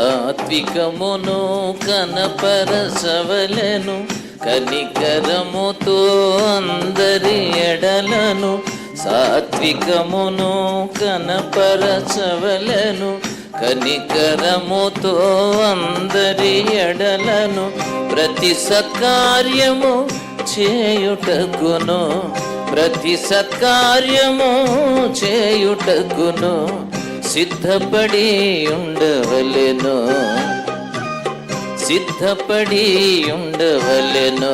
సాత్వికమును కనపరచవలెను కనికరముతో అందరి ఎడలను సాత్వికమును కనపరచవలెను కనికరముతో అందరి ఎడలను ప్రతి సత్కార్యము చేయుటకును ప్రతి సత్కార్యము చేయుటకును. సిద్ధపడి ఉండవలెను సిద్ధపడి ఉండవలెను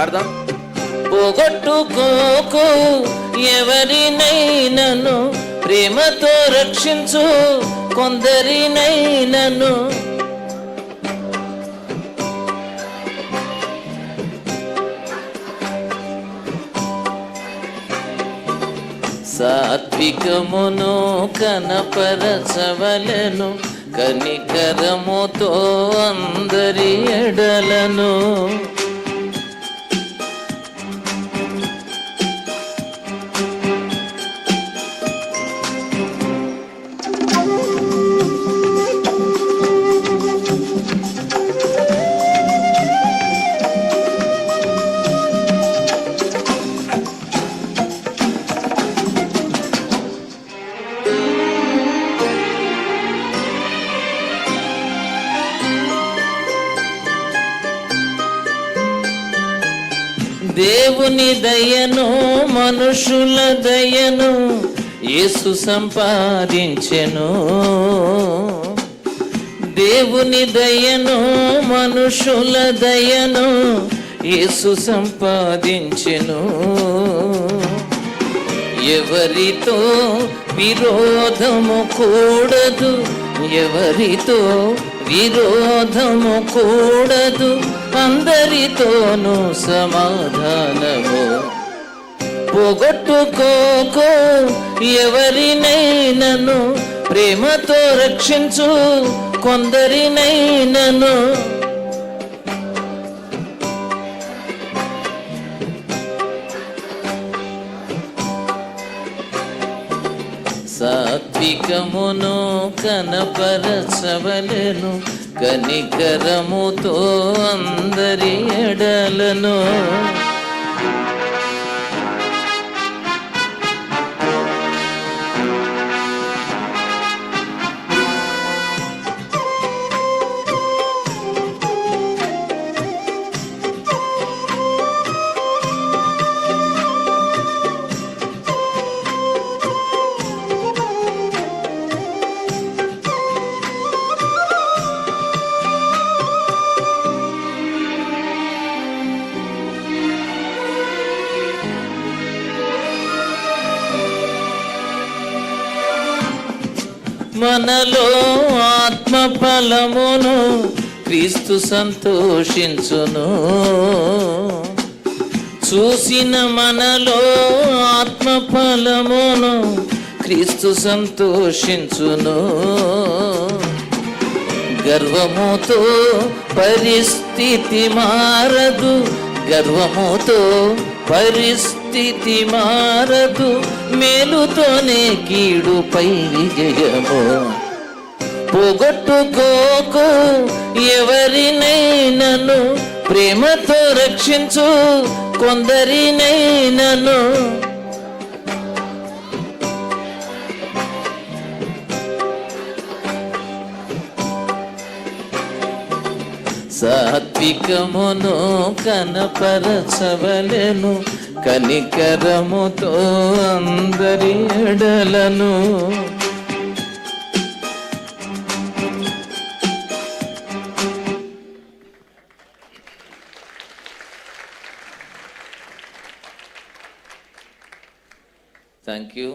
అర్థం పోగొట్టుకోకు ఎవరినైనను. ప్రేమతో రక్షించు కొందరినైనను. సాత్వికమును కనపరచవలను కనికరముతో అందరి ఎడలను. దేవుని దయను మనుషుల దయను యేసు సంపాదించెను. దేవుని దయను మనుషుల దయను యేసు సంపాదించెను. ఎవరితో విరోధము కూడదు ఎవరితో విరోధము కూడదు అందరితోనూ సమాధానము. పోగొట్టుకోకో ఎవరినైనను ప్రేమతో రక్షించు కొందరినైనను సాత్వికమును కనపరచవలను కనికరముతో అందరి ఎడలను. మనలో ఆత్మ ఫలమును క్రీస్తు సంతోషించును. చూసిన మనలో ఆత్మ ఫలమును క్రీస్తు సంతోషించును. గర్వముతో పరిస్థితి మారదు గర్వముతో పరిస్థితి మారదు మేలుతోనే కీడుపై విజయము. పోగొట్టుకోకు ఎవరినైనను ప్రేమతో రక్షించు కొందరినైనను సాత్వికమును కనపరచవలెను కనికరముతో అందరి ఎడలను. Thank you